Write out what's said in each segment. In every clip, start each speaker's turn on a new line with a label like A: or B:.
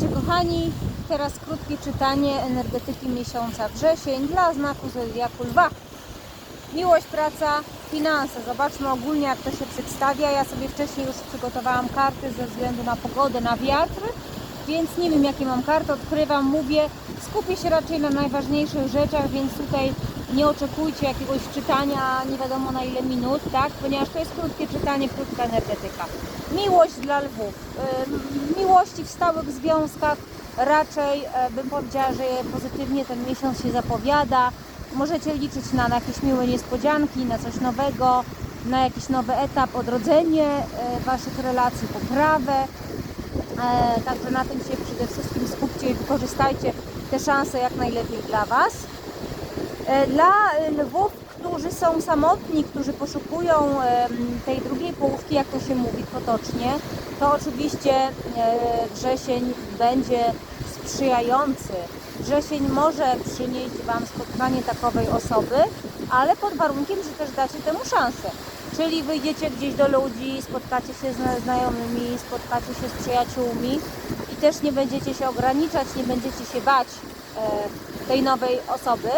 A: Słuchajcie, kochani, teraz krótkie czytanie energetyki miesiąca wrzesień dla znaku zodiaku lwa. Miłość, praca, finanse. Zobaczmy ogólnie, jak to się przedstawia. Ja sobie wcześniej już przygotowałam karty ze względu na pogodę, na wiatr, więc nie wiem, jakie mam karty. Odkrywam, mówię. Skupię się raczej na najważniejszych rzeczach, więc tutaj nie oczekujcie jakiegoś czytania nie wiadomo na ile minut, tak? Ponieważ to jest krótkie czytanie, krótka energetyka. Miłość dla lwów. Miłości w stałych związkach raczej e, bym powiedziała, że pozytywnie ten miesiąc się zapowiada. Możecie liczyć na, na jakieś miłe niespodzianki, na coś nowego, na jakiś nowy etap, odrodzenie e, Waszych relacji, poprawę. E, Także na tym się przede wszystkim skupcie i wykorzystajcie te szanse jak najlepiej dla Was. E, Dla e, lwów, którzy są samotni, którzy poszukują tej drugiej połówki, jak to się mówi potocznie, to oczywiście e, wrzesień będzie sprzyjający. Wrzesień może przynieść Wam spotkanie takowej osoby, ale pod warunkiem, że też dacie temu szansę. Czyli wyjdziecie gdzieś do ludzi, spotkacie się z znajomymi, spotkacie się z przyjaciółmi i też nie będziecie się ograniczać, nie będziecie się bać tej nowej osoby.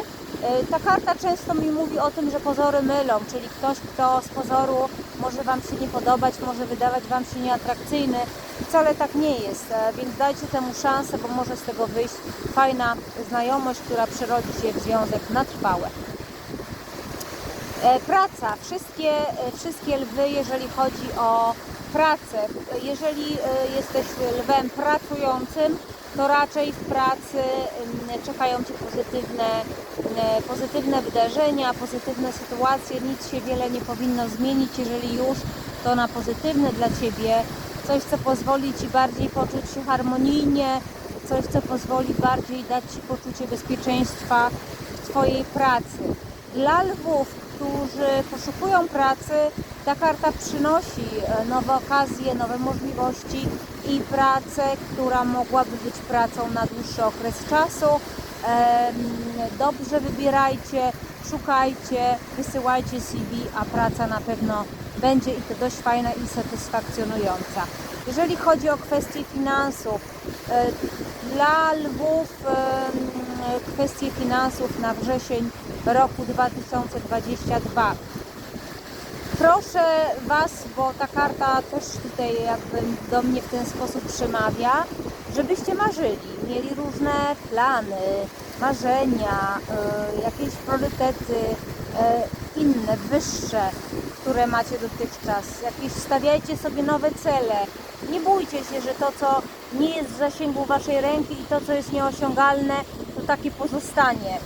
A: E, Ta karta często mi mówi o tym, że pozory mylą, czyli ktoś, kto z pozoru może Wam się nie podobać, może wydawać Wam się nieatrakcyjny. Wcale tak nie jest, e, więc dajcie temu szansę, bo może z tego wyjść fajna znajomość, która przerodzi się w związek na trwałe. E, Praca. Wszystkie, e, wszystkie lwy, jeżeli chodzi o pracę, jeżeli e, jesteś lwem pracującym, to raczej w pracy mm, czekają Cię pozytywne, mm, pozytywne wydarzenia, pozytywne sytuacje. Nic się wiele nie powinno zmienić, jeżeli już to na pozytywne dla Ciebie. Coś, co pozwoli Ci bardziej poczuć się harmonijnie, coś, co pozwoli bardziej dać Ci poczucie bezpieczeństwa w Twojej pracy. Dla lwów, którzy poszukują pracy, ta karta przynosi e, nowe okazje, nowe możliwości i pracę, która mogłaby być pracą na dłuższy okres czasu. Dobrze wybierajcie, szukajcie, wysyłajcie CV, a praca na pewno będzie i to dość fajna i satysfakcjonująca. Jeżeli chodzi o kwestie finansów, e, dla lwów em, kwestie finansów na wrzesień roku 2022. Proszę Was, bo ta karta też tutaj jakby do mnie w ten sposób przemawia, żebyście marzyli, mieli różne plany, marzenia, y, jakieś priorytety y, inne, wyższe, które macie dotychczas. Jakieś stawiajcie sobie nowe cele. Nie bójcie się, że to, co nie jest w zasięgu Waszej ręki i to, co jest nieosiągalne, to takie pozostanie.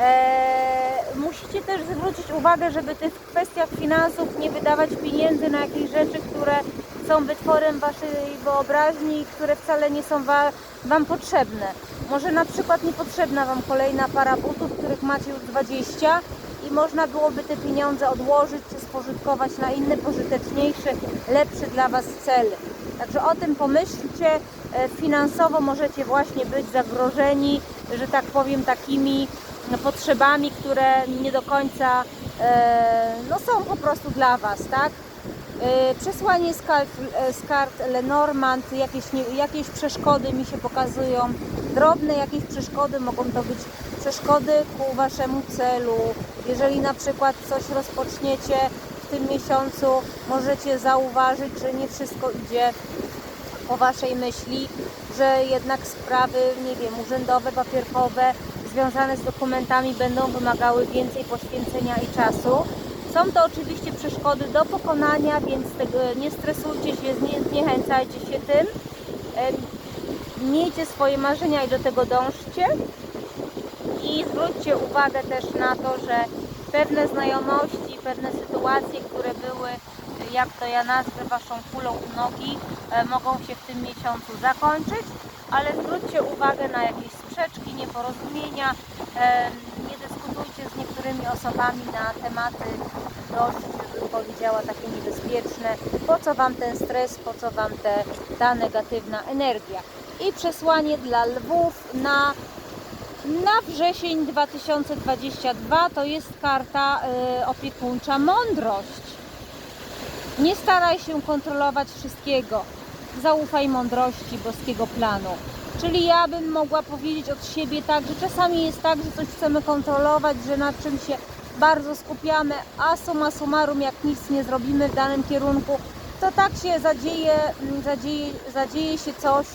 A: Eee, musicie też zwrócić uwagę, żeby w kwestiach finansów nie wydawać pieniędzy na jakieś rzeczy, które są wytworem waszej wyobraźni i które wcale nie są wa Wam potrzebne. Może na przykład niepotrzebna Wam kolejna para butów, których macie już 20 i można byłoby te pieniądze odłożyć czy spożytkować na inny, pożyteczniejszy, lepszy dla Was cel. Także o tym pomyślcie. E, Finansowo możecie właśnie być zagrożeni, że tak powiem, takimi potrzebami, które nie do końca e, no, są po prostu dla Was, tak? E, Przesłanie z kart, e, z kart Lenormand, jakieś, jakieś przeszkody mi się pokazują, drobne jakieś przeszkody, mogą to być przeszkody ku Waszemu celu. Jeżeli na przykład coś rozpoczniecie w tym miesiącu, możecie zauważyć, że nie wszystko idzie po Waszej myśli, że jednak sprawy, nie wiem, urzędowe, papierkowe, związane z dokumentami będą wymagały więcej poświęcenia i czasu. Są to oczywiście przeszkody do pokonania, więc nie stresujcie się, nie zniechęcajcie się tym. Miejcie swoje marzenia i do tego dążcie. I zwróćcie uwagę też na to, że pewne znajomości, pewne sytuacje, które były, jak to ja nazwę, waszą kulą u nogi, e, mogą się w tym miesiącu zakończyć, ale zwróćcie uwagę na jakieś sprzeczki, nieporozumienia. e, Nie dyskutujcie z niektórymi osobami na tematy dość, bym powiedziała, takie niebezpieczne. Po co wam ten stres, po co wam te, ta negatywna energia? I przesłanie dla lwów na na wrzesień 2022 to jest karta y, opiekuńcza mądrość. Nie staraj się kontrolować wszystkiego. Zaufaj mądrości boskiego planu. Czyli ja bym mogła powiedzieć od siebie tak, że czasami jest tak, że coś chcemy kontrolować, że nad czym się bardzo skupiamy, a summa summarum, jak nic nie zrobimy w danym kierunku, to tak się zadzieje, mm, zadzieje, zadzieje się coś,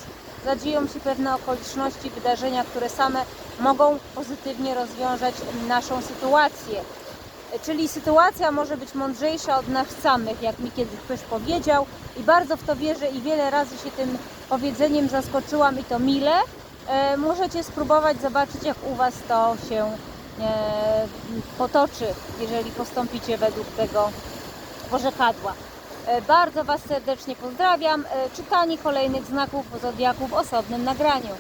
A: zadzieją się pewne okoliczności, wydarzenia, które same mogą pozytywnie rozwiązać naszą sytuację. Czyli sytuacja może być mądrzejsza od nas samych, jak mi kiedyś ktoś powiedział i bardzo w to wierzę i wiele razy się tym powiedzeniem zaskoczyłam i to mile. E, możecie spróbować zobaczyć, jak u Was to się e, potoczy, jeżeli postąpicie według tego porzekadła. E, Bardzo Was serdecznie pozdrawiam. E, Czytanie kolejnych znaków zodiaku w osobnym nagraniu.